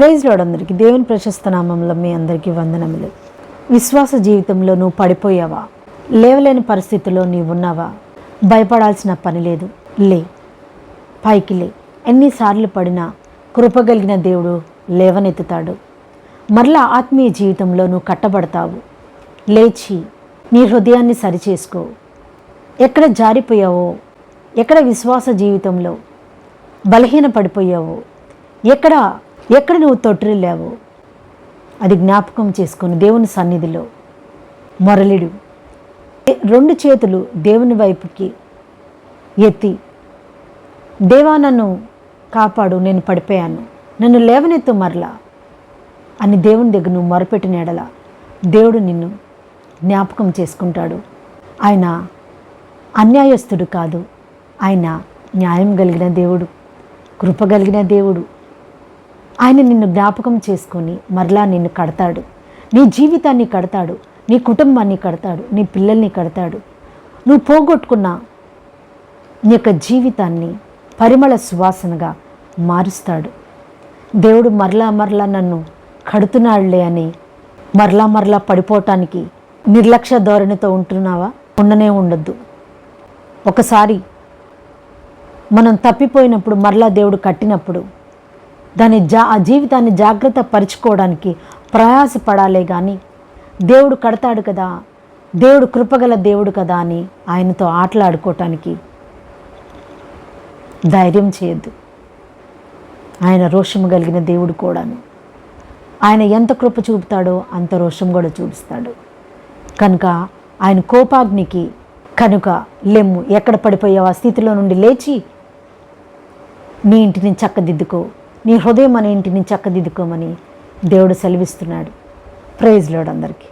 Praise load అందరికీ. దేవుని ప్రశస్త నామంలో మీ అందరికీ వందనములు. విశ్వాస జీవితంలో నువ్వు పడిపోయావా? లేవలేని పరిస్థితిలో నీవు ఉన్నావా? భయపడాల్సిన పని లేదు. లే. పైకి లే. ఎన్నిసార్లు పడినా కృపగలిగిన దేవుడు లేవనెత్తుతాడు. మరలా ఆత్మీయ జీవితంలో నువ్వు కట్టబడతావు. లేచి నీ హృదయాన్ని సరిచేసుకో. ఎక్కడ జారిపోయావో? ఎక్కడ విశ్వాస జీవితంలో బలహీన పడిపోయావో ఎక్కడ ఎక్కడ నువ్వు తొట్టిల్లావు అది జ్ఞాపకం చేసుకొని దేవుని సన్నిధిలో మొరలిడు. రెండు చేతులు దేవుని వైపుకి ఎత్తి దేవా నన్ను కాపాడు నేను పడిపోయాను. నన్ను లేవనెత్తు మరలా అని దేవుని దగ్గర నువ్వు మొరపెట్టిన ఎడల దేవుడు నిన్ను జ్ఞాపకం చేసుకుంటాడు. ఆయన అన్యాయస్తుడు కాదు. ఆయన న్యాయం కలిగిన దేవుడు కృప కలిగిన దేవుడు. ఆయన నిన్ను జ్ఞాపకం చేసుకొని మరలా నిన్ను కడతాడు. నీ జీవితాన్ని కడతాడు. నీ కుటుంబాన్ని కడతాడు. నీ పిల్లల్ని కడతాడు. నువ్వు పోగొట్టుకున్న నీ యొక్క జీవితాన్ని పరిమళ సువాసనగా మారుస్తాడు. దేవుడు మరలా మరలా నన్ను కడుతున్నాడులే అని మరలా మరలా పడిపోవటానికి నిర్లక్ష్య ధోరణితో ఉంటున్నావా? ఉండనే ఉండొద్దు. ఒకసారి మనం తప్పిపోయినప్పుడు మరలా దేవుడు కట్టినప్పుడు దాని జా ఆ జీవితాన్ని జాగ్రత్త పరుచుకోవడానికి ప్రయాసపడాలే కానీ దేవుడు కడతాడు కదా దేవుడు కృపగల దేవుడు కదా అని ఆయనతో ఆటలాడుకోవటానికి ధైర్యం చేయొద్దు. ఆయన రోషము కలిగిన దేవుడు కూడాను. ఆయన ఎంత కృప చూపుతాడో అంత రోషం కూడా చూపిస్తాడు. కనుక ఆయన కోపాగ్నికి కనుక లెమ్ము ఎక్కడ పడిపోయావు? ఆ స్థితిలో నుండి లేచి నీ ఇంటిని చక్కదిద్దుకో. నీ హృదయం అనే ఇంటిని చక్కదిద్దుకోమని దేవుడు సెలవిస్తున్నాడు. ప్రైజ్ లోడ్ అందరికీ.